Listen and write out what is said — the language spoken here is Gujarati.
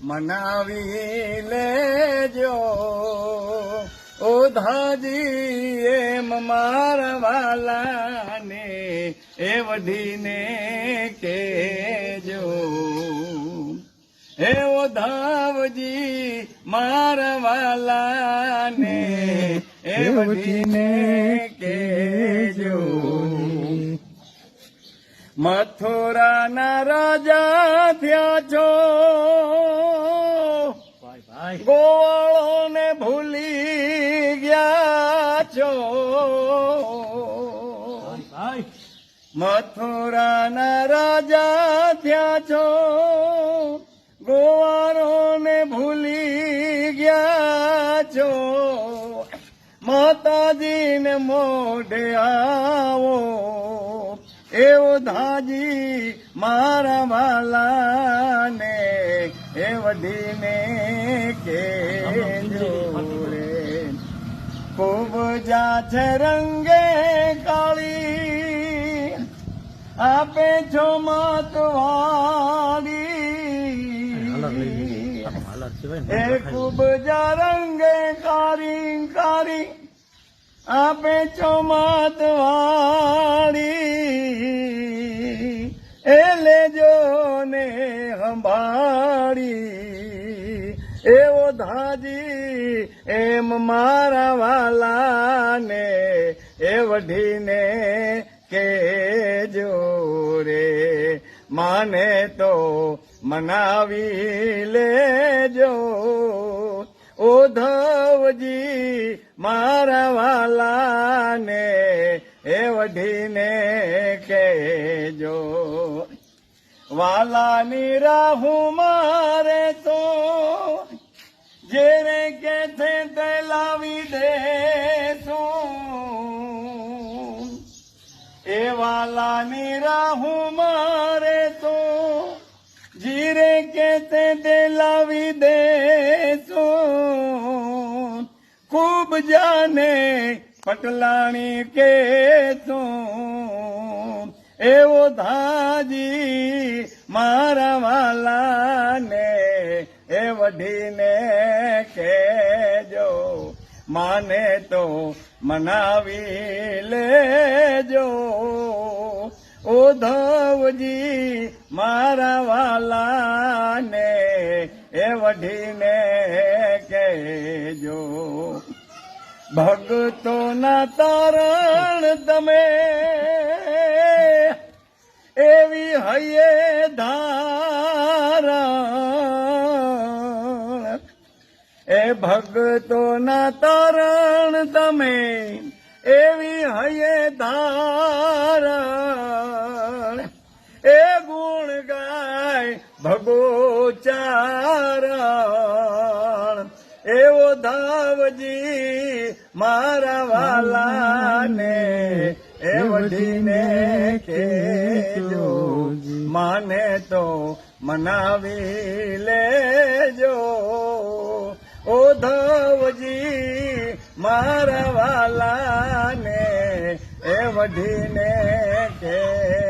મનાવી લેજો ઓધાજી એમ મારા વાલાને એ વઢીને કેજો હે ધાવજી મારા વાલાને એ વઢીને કેજો મથુરાના રાજા થયા છો. ગયા છો મથુરાના રાજા થયા છો ગોવારોને ભૂલી ગયા છો માતાજીને મોઢે આવો. એવો ધાજી મારા વાલાને એ વઢીને કે ખૂબ જા છે રંગે કાળી આપે છો માતવાડી એ ખૂબ જા રંગે કારી કારી આપે છો માતવાડી ધાજી એમ મારા વાલાને એ વઢીને કેજો રે. માને તો મનાવી લેજો. ઓધવજી મારા વાલાને એ વઢીને કેજો વાલાની રાહુ મારે તો જેને કેથે તે લાવી દેશું. એ વાલાની રાહું મારે તો જીરે કેથે તે લાવી દેશું. ખૂબ જાને પટલાણી કે તું એવો ધાજી મારા વાલાને વઢીને કેજો માને તો મનાવી લેજો. ઉધવજી મારા વાલાને એ વઢીને કહેજો. ભગતોના તારણ તમે એ ભગતોના તારણ તમે, એવી હૈયે ધારણ. એ ગુણ ગાય ભગો ચારણ એવો ધાવજી મારા વાલાને એ વઢીને કેજો. માને તો મનાવી લેજો. ઓ ધવજી મારા વાલાને એ વઢીને કે